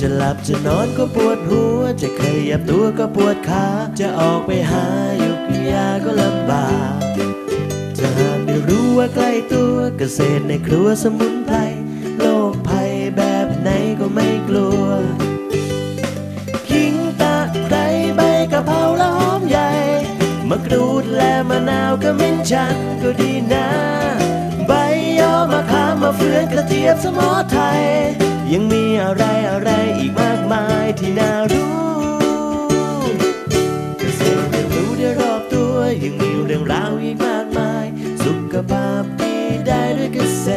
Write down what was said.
จะหลับจะนอนก็ปวดหัว จะขยับตัวก็ปวดขา จะออกไปหายกยาก็ลำบาก จะหากได้รู้ว่าใกล้ตัวเกษตรในครัวสมุนไพรโรคภัยแบบไหนก็ไม่กลัวขิงตะไคร้ใบกะเพราและหอมใหญ่ มะกรูดและมะนาวก็มิ้นชันก็ดีนะ ใบยอมะขามมะเฟืองกระเทียมสมอไทย ยังมีอะไรอะไรอีกมากมายที่น่ารู้เกษตรเรียนรู้ได้รอบตัวยังมีเรื่องราวอีกมากมาย สุขภาพดีได้ด้วยเกษตระแส